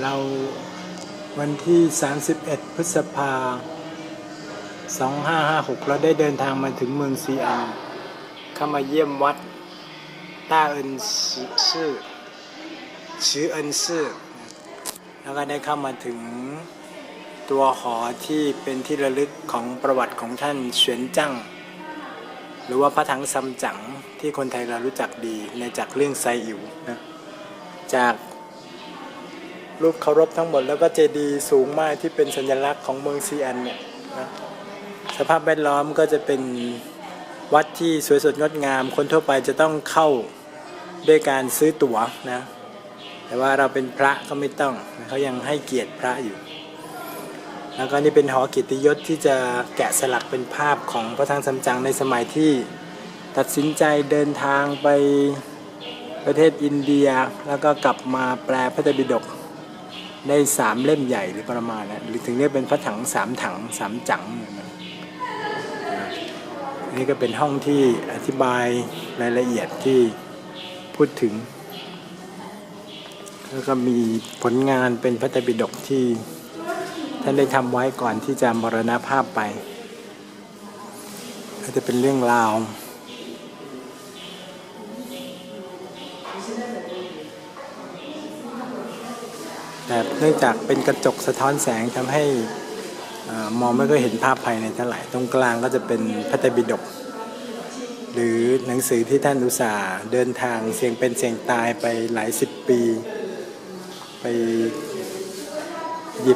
เราวันที่ 31 พฤษภา 2556 เราได้เดินทางมาถึงเมืองซีอัน เข้ามาเยี่ยมวัดต้าเอินซื่อชื่อเอินซื่อแล้วก็ได้เข้ามาถึงตัวหอที่เป็นที่ระลึกของประวัติของท่านเฉียนจั่งหรือว่าพระถังซัมจั๋งที่คนไทยเรารู้จักดีในจากเรื่องไซอิ๋วนะจาก รูปเคารพทั้งหมด แล้วก็เจดีย์สูงมากที่เป็นสัญลักษณ์ของเมืองซีแอนเนี่ยนะสภาพแวดล้อมก็จะเป็นวัดที่สวยสดงดงาม คนทั่วไปจะต้องเข้าด้วยการซื้อตั๋วนะแต่ว่าเราเป็นพระก็ไม่ต้องเขายังให้เกียรติพระอยู่ แล้วก็นี่เป็นหอกิติยศที่จะแกะสลักเป็นภาพของพระทางซัมจังในสมัยที่ตัดสินใจเดินทางไปประเทศอินเดียแล้วก็กลับมาแปลพระไตรปิฎก ได้สามเล่มใหญ่หรือประมาณนะหรือถึงเรียกเป็นพระถังสามถังสามจังนะนี่ก็เป็นห้องที่อธิบายรายละเอียดที่พูดถึง แล้วก็มีผลงานเป็นพระไตรปิฎกที่ท่านได้ทำไว้ก่อนที่จะมรณภาพไปก็จะเป็นเรื่องราว เนื่องจากเป็นกระจกสะท้อนแสงทำให้มองไม่ค่อยเห็นภาพภายในเท่าไหร่ตรงกลางก็จะเป็นพระไตรปิฎกหรือหนังสือที่ท่านอุตส่าห์เดินทางเสี่ยงเป็นเสี่ยงตายไปหลายสิบปี ไป